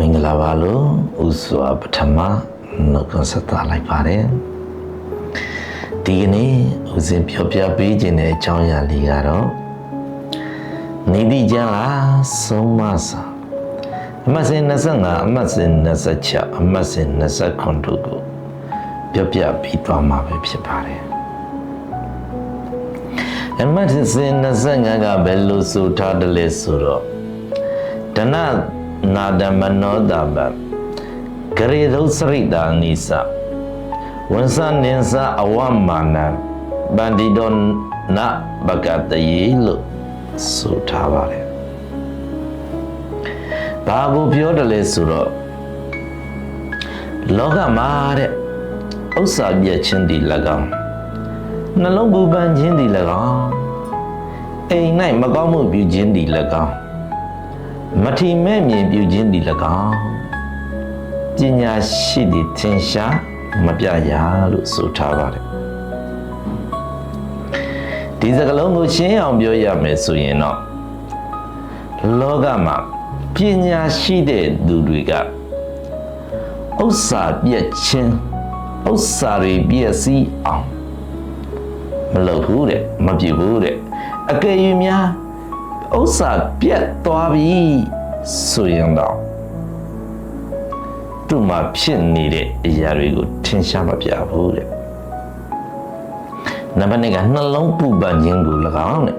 မင်္ဂလာပါလို့ဥစွာပထမနှုတ်ခွန်းဆက်သလိုက်ပါတယ်ဒီကနေ့ဦးစင်ပြောပြပေးခြင်းတဲ့အကြောင်းအရာလေးကတော့နေတိကျမ်းလားဆုံးမစာအမတ်စဉ်25အမတ်စဉ်26အမတ်စဉ်29တို့ကိုပြောပြပြီးသွားမှာပဲဖြစ်ပါတယ်အမတ်စဉ်25ကဘယ်လိုဆိုထားတယ်လဲဆိုတော့တဏ နာဒမနောတဘဂရေဒုစရိတာနိသဝန်စနင်္စအဝမာနဗန္ဒီတောနဘဂတယေလို့ဆိုထားပါတယ်ဘာကိုပြောတယ်လဲဆိုတော့လောကမှာတဲ့ဥစ္စာပြည့်ချင်းဒီ၎င်းနှလုံးပူပန်ခြင်းဒီ၎င်းအိမ်၌မကောင်းမှုပြုခြင်းဒီ၎င်း မထီမဲ့မြင်ပြုခြင်းဒီ၎င်းပညာရှိသည့်သင်ရှားမပြရာလို့ဆိုထားပါတယ်ဒီစကားလုံးကိုရှင်းအောင်ပြောရမယ်ဆိုရင်တော့လောကမှာပညာရှိတဲ့သူတွေကဥစ္စာပြည့်ခြင်းဥစ္စာတွေပြည့်စည်အောင်မလုပ်ဘူးတဲ့မပြုဘူးတဲ့အကယ်၍များ ဥစ္စာပြတ်သွားပြီဆိုရင်တော့သူ့မှာဖြစ်နေတဲ့အရာတွေကိုထင်ရှားမပြဘူးတဲ့နံပါတ်1ကနှလုံးပူပန်ခြင်းကို၎င်းတဲ့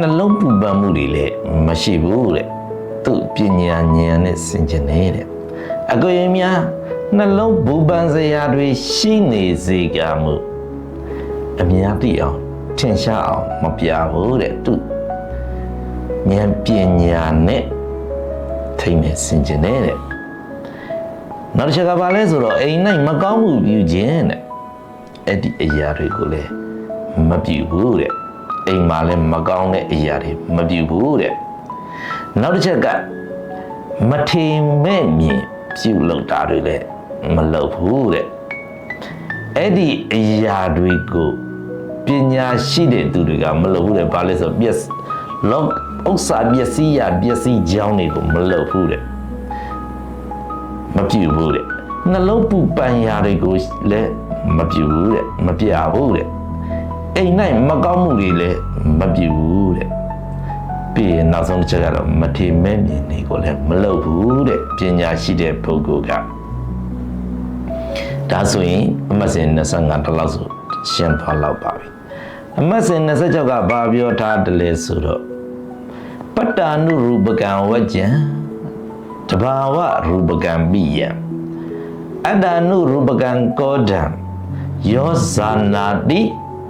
နှလုံးပူပန်မှုတွေလည်းမရှိဘူးတဲ့သူ့ပညာဉာဏ်နဲ့ဆင်ခြင်နေတဲ့အကိုရင်များနှလုံးပူပန်စရာတွေရှိနေစေကမှုအများသိအောင် ထင်ရှားအောင်မပြဘူးတဲ့သူဉာဏ်ပညာနဲ့ထိမ့်နေစင်ကြင်နေတဲ့နောက်တစ်ချက်ကဘာလဲဆိုတော့အိမ်၌မကောင်းမှုပြုခြင်းတဲ့အဲ့ဒီအရာတွေကိုလည်းမပြုဘူးတဲ့အိမ်မှာလည်းမကောင်းတဲ့အရာတွေမပြုဘူးတဲ့နောက်တစ်ချက်ကမထေမဲ့မြင်ပြုလုပ်တာတွေလည်းမလုပ်ဘူးတဲ့အဲ့ဒီအရာတွေကို ပညာရှိတဲ့သူတွေကမလုပ်ဘူးတဲ့ဘာလဲဆိုတော့ yes လောဥစ္စာပစ္စည်းရပစ္စည်းကြောင်းတွေကိုမလုပ်ဘူးတဲ့မပြုတ်ဘူးတဲ့နှလုံးပူပန်ရာတွေကိုလည်းမပြုတ်ဘူးတဲ့မပြဘူးတဲ့အိမ်၌မကောင်းမှုတွေလည်းမပြုတ်ဘူးတဲ့ပြီးရင်နောက်ဆုံးတစ်ချက်ကတော့မထေမဲ့မြင်နေကိုလည်းမလုပ်ဘူးတဲ့ပညာရှိတဲ့ပုဂ္ဂိုလ်ကဒါဆိုရင်အမတ်စဉ်25တလောက်ဆိုရှင်းသွားလောက်ပါပြီ အမတ်စဉ်26ကဘာပြောထားတယ်လဲဆိုတော့ပတ္တာနုရူပကံဝကြံတဘာဝရူပကံပိယံအတ္တနုရူပကံကောဒံယောဇာနာတိ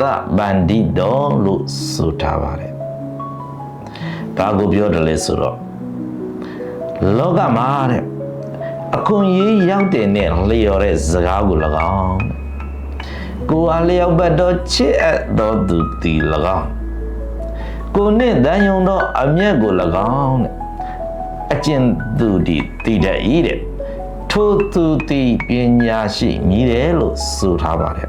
သဗန္တိတောလို့ဆိုထားပါတယ်ဘာကိုပြောတယ်လဲဆိုတော့လောကမှာတဲ့အခွန်ရေးရောက်တဲ့နဲ့လျော်တဲ့စကားကို၎င်း ကိုအားလျောက်ပတ်တော့ချစ်အပ်တော်သူတီ၎င်းကိုနဲ့တန်ယုံတော့အမျက်ကို၎င်းတဲ့အကျဉ်သူဒီတည်တဲ့ဤတဲ့ထို့သူတီပညာရှိမြည်တယ်လို့ဆိုထားပါတယ်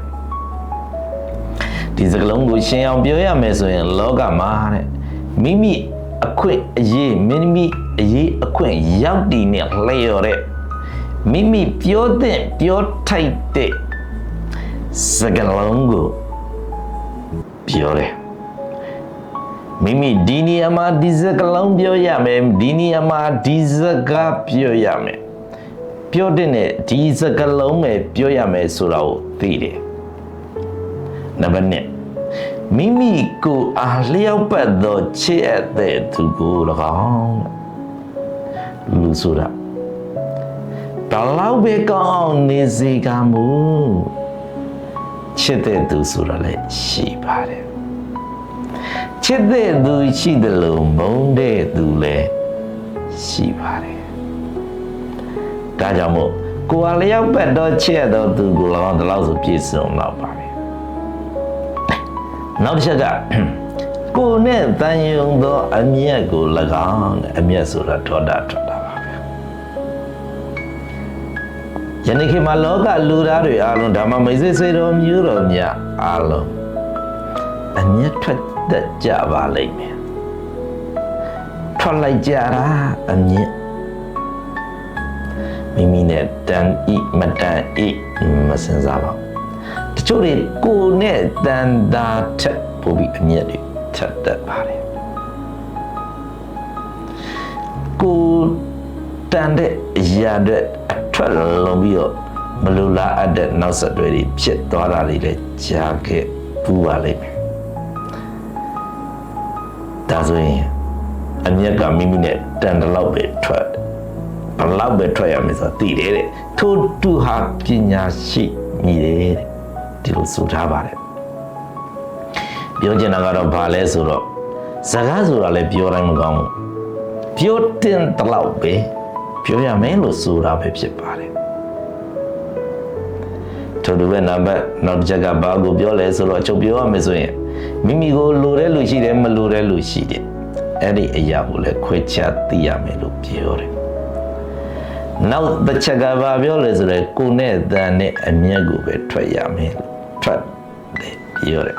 ဒီစကလုံးကိုရှင်းအောင်ပြောရမယ်ဆိုရင် လောကမှာတဲ့မိမိအခွင့်အရေးမိမိအရေးအခွင့်ရောက်တည်နဲ့လျော်တဲ့မိမိပြောတဲ့ပြောထိုက်တဲ့ စကလုံးကိုပြောတယ်မိမိဒီနေရာမှာဒီစကလုံးပြောရမယ်ဒီနေရာမှာဒီစကားပြောရမယ်ပြောတဲ့နဲ့ဒီစကလုံးပဲပြောရမယ်ဆိုတာကိုသိတယ်နံပါတ်1မိမိကိုအားလျောက်ပတ်သောချစ်အပ်တဲ့သူကို၎င်းလူဆိုတာဘလောက်ပဲကောင်းအောင်နေစေကမူ ချစ်တဲ့သူဆိုတာလည်းရှိပါတယ်ချစ်တဲ့သူရှိတယ်လို့မုန်းတဲ့သူလည်းရှိပါတယ်ဒါကြောင့်မို့ကိုယ်အလျောက်ပတ်တော့ချစ်တော့သူကို၎င်းတလောက်ဆိုပြည့်စုံတော့ပါပဲနောက်တစ်ချက်ကကိုယ်နဲ့တန်ယုံသောအမျက်ကို၎င်းအမျက်ဆိုတာဒေါတာထွက်တာ ယနေ့ခေတ်မှာလောကလူသားတွေအားလုံးဓမ္မမိတ်ဆွေဆွေတော်မျိုးတော်များအားလုံးအမျက်ထွက်တတ်ကြပါလိမ့်မယ်ထွက်လိုက်ကြတာအမျက်မိမိနဲ့တန်ဤမတန်ဤမစင်စားပါဘူးတချို့တွေကိုနဲ့တန်တာထက်ပိုပြီးအမျက်တွေထက်တတ်ပါတယ်ကိုတန်တဲ့အရာတွေအ ထွက်လုံးပြီးတော့မလူလားအပ်တဲ့နောက်ဆက်တွဲတွေဖြစ်သွားတာတွေလည်းကြားခဲ့ပူပါလိမ့်မယ်ဒါဆိုရင်အမျက်ကမိမိနဲ့တန်တလောက်ပဲထွက်ဘလောက်ပဲထွက်ရမယ်ဆိုတာသိတယ်တဲ့ထို့တူဟာပညာရှိမိတယ်တဲ့ဒီလိုဆိုထားပါတယ်ပြောချင်တာကတော့ဘာလဲဆိုတော့စကားဆိုတာလည်းပြောတိုင်းမကောင်းဘူးပြောတင်တလောက်ပဲ ပြောရမယ်လို့ဆိုတာပဲဖြစ်ပါတယ်ထို့တူပဲနံပါတ်နောက်တစ်ချက်ကဘာကိုပြောလဲဆိုတော့အချုပ်ပြောရမယ်ဆိုရင်မိမိကိုလိုတဲ့လူရှိတယ်မလိုတဲ့လူရှိတယ်အဲ့ဒီအရာကိုလည်းခွဲခြားသိရမယ်လို့ပြောတယ်နောက်တစ်ချက်ကဘာပြောလဲဆိုတော့ကိုနဲ့တန်နဲ့အမျက်ကိုပဲထွက်ရမယ်လို့ထွက်တယ်ပြောတယ်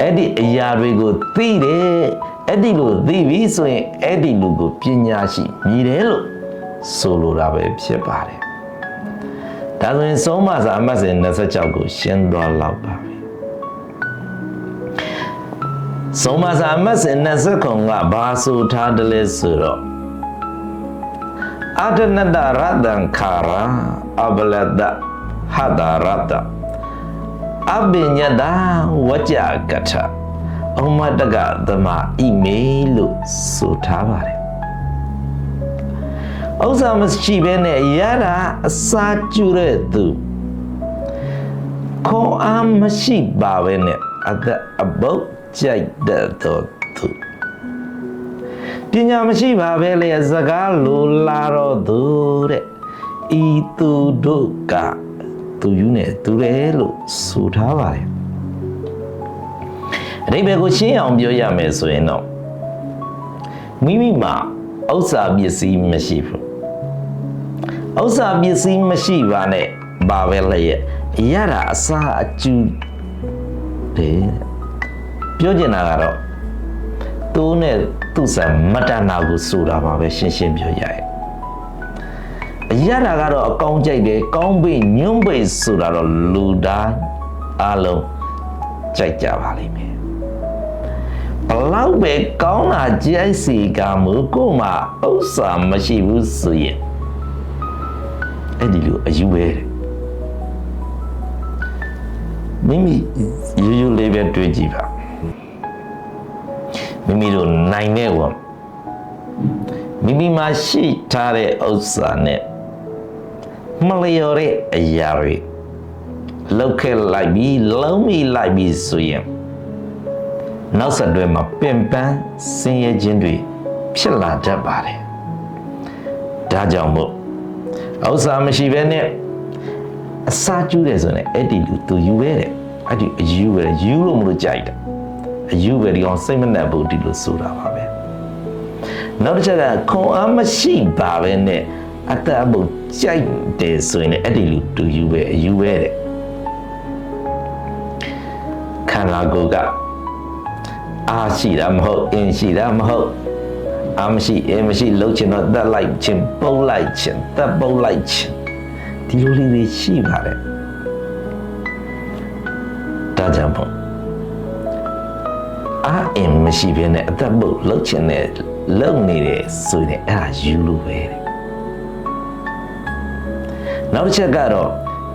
အဲ့ဒီအရာတွေကိုသိတယ်အဲ့ဒီလိုသိပြီဆိုရင်အဲ့ဒီလူကိုပညာရှိမြည်တယ်လို့ ဆိုလိုတာပဲဖြစ်ပါတယ်ဒါဆိုရင်ဆုံးမစာအမှတ်စဉ်26ကိုရှင်းသွားလောက်ပါပြီဆုံးမစာအမှတ်စဉ်29ကဘာဆိုထားတယ်လဲဆိုတော့အတနတရတံခါရာအဘလဒဟဒရတအဘိညတဝကြကထအမတကသမဣမေလို့ဆိုထားပါတယ် ဥစ္စာမရှိဘဲနဲ့ရတာအစာကျူတဲ့သူခေါ်အားမရှိပါဘဲနဲ့အသက်အပုတ်ကြိုက်တဲ့သူပညာမရှိပါပဲလေစကားလိုလာတော့သူတဲ့ဤသူတို့ကသူယူနေသူတယ်လို့ဆိုထားပါတယ်အဓိပ္ပာယ်ကိုရှင်းအောင်ပြောရမယ်ဆိုရင်တော့မိမိမှာဥစ္စာပစ္စည်းမရှိဘူး ဥစ္စာပစ္စည်းမရှိပါနဲ့ဘာပဲလဲရရတာအစာအကျူတယ်ပြောချင်တာကတော့သူနဲ့သူ့ဆံမတနာကိုဆိုတာပါပဲရှင်းရှင်းပြောရရဲ့အရတာကတော့အကောင်းကြိုက်တယ်ကောင်းပိညွန့်ပိဆိုတာတော့လူသားအလုံးကြိုက်ကြပါလိမ့်မယ်ဘလောက်ပဲကောင်းတာကြိုက်စီကမှုကိုမှဥစ္စာမရှိဘူးဆိုရင် အဲ့ဒီလိုအယူပဲမိမိရိုးရိုးလေးပဲတွေးကြည့်ပါမိမိတို့နိုင်တဲ့ဝမိမိမှာရှိထားတဲ့ဥစ္စာနဲ့မလျော်တဲ့အရာတွေလောက်ခဲ့လိုက်ပြီးလုံးမိလိုက်ပြီးဆိုရင်နောက်ဆက်တွဲမှာပင်ပန်းဆင်းရဲခြင်းတွေဖြစ်လာတတ်ပါတယ်ဒါကြောင့်မို့ ဥစ္စာမရှိဘဲနဲ့အစာကျူးတယ်ဆိုရင်အဲ့ဒီလူသူယူရဲတယ်အဲ့ဒီအယူပဲယူလို့မလို့ကြိုက်တယ်အယူပဲဒီကောင်စိတ်မနှက်ဘူးဒီလိုဆိုတာပါပဲနောက်တစ်ချက်ကခွန်အားမရှိပါပဲနဲ့အတ္တဘုကြိုက်တယ်ဆိုရင်အဲ့ဒီလူတူယူပဲအယူပဲတဲ့ခန္ဓာကိုယ်ကအားရှိတာမဟုတ်အင်းရှိတာမဟုတ် အာမရှိအင်းမရှိလှုပ်ချင်တော့တက်လိုက်ခြင်းပုတ်လိုက်ခြင်းတက်ပုတ်လိုက်ခြင်းဒီလိုလေးတွေရှိပါတယ်ဒါကြောင့်ပေါ့အာအင်မရှိဘဲနဲ့အသက်ပုတ်လှုပ်ချင်တဲ့လုံနေတယ်ဆိုရင်အဲ့ဒါယူလို့ပဲတဲ့နောက်တစ်ချက်ကတော့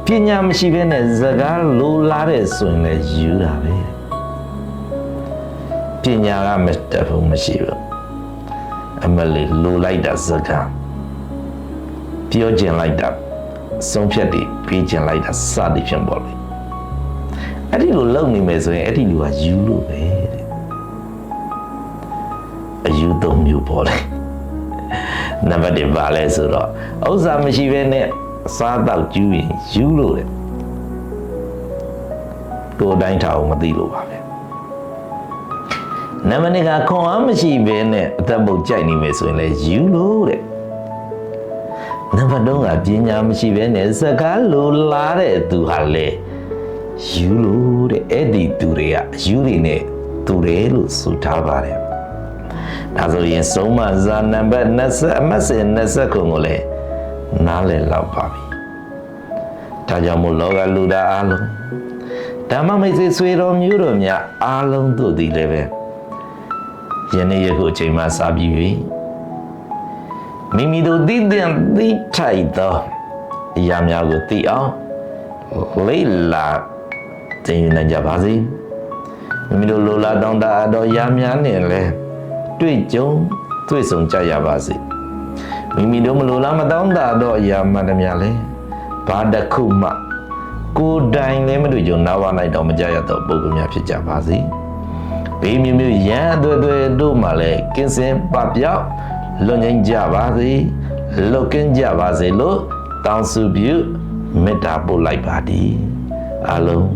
ပညာမရှိဘဲနဲ့စကားလိုလားတဲ့ဆိုရင်လည်းယူတာပဲပညာကမတတ်ဘူးမရှိဘူး အမလေးလိုလိုက်တာစကားပြောကျင်လိုက်တာဆုံးဖြတ်ပြီးပြေးကျင်လိုက်တာစသည်ဖြင့်ပေါ့လေအဲ့ဒီလိုလုံနေမယ်ဆိုရင်အဲ့ဒီလူကယူလို့ပဲတဲ့အယူသုံးမျိုးပေါ်လေနံပါတ်1ပါလဲဆိုတော့ဥစ္စာမရှိဘဲနဲ့အစားတော့ကျူးရင်ယူလို့လေကိုယ်တိုင်းထားအောင်မသိလို့ပါပဲ နံပါတ်2ကခွန်အားမရှိဘဲနဲ့အသက်ပုတ်ကြိုက်နေမယ်ဆိုရင်လည်းယူလို့တဲ့နံပါတ်3ကပညာမရှိဘဲနဲ့စကားလိုလားတဲ့သူဟာလေယူလို့တဲ့အဲ့ဒီသူတွေကအယူတွေနဲ့သူတွေလို့ဆိုထားပါတယ်ဒါဆိုရင်ဆုံးမဇာနံပါတ်20အမတ်စင်20ခုကိုလည်းနားလည်လောက်ပါပြီဒါကြောင့်မို့လောကလူသားအားလုံးဓမ္မမိတ်ဆွေဆွေတော်မျိုးတော်များအားလုံးတို့သည်လည်းပဲ ယနေ့ယခုအချိန်မှစပြီးပြီမိမိတို့သိတဲ့သိထိုက်သောအရာများကိုသိအောင်လေ့လာသင်ယူနိုင်ကြပါစေမိမိတို့လိုလားတောင်းတအပ်တော်ရာများနဲ့လည်းတွေ့ကြုံတွေ့ဆုံကြရပါစေမိမိတို့မလိုလားမတောင်းတတော့အရာမှန်တည်းလဲဘာတစ်ခုမှကိုယ်တိုင်လည်းမတွေ့ကြုံနားဝနိုင်တော့မကြရတော့ပုဂ္ဂိုလ်များဖြစ်ကြပါစေ ဘေးမျိုးမျိုးရန်အသွဲသွဲတို့မှလည်းကင်းစင်ပပြောက်လွတ်ငြိမ်းကြပါစေလွတ်ကင်းကြပါစေလို့တောင်းစုပြုမေတ္တာပို့လိုက်ပါသည်အလုံး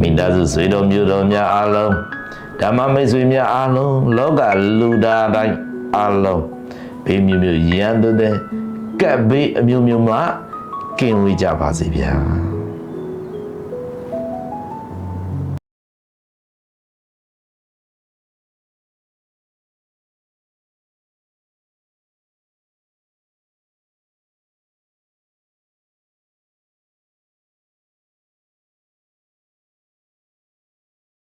မိသားစုဆွေတော်မျိုးတော်များအလုံးဓမ္မမိတ်ဆွေများအလုံးလောကလူသားတိုင်းအလုံးဘေးမျိုးမျိုးရန်သွဲသွဲကပ်ဘေးအမျိုးမျိုးမှကင်းဝေးကြပါစေဗျာ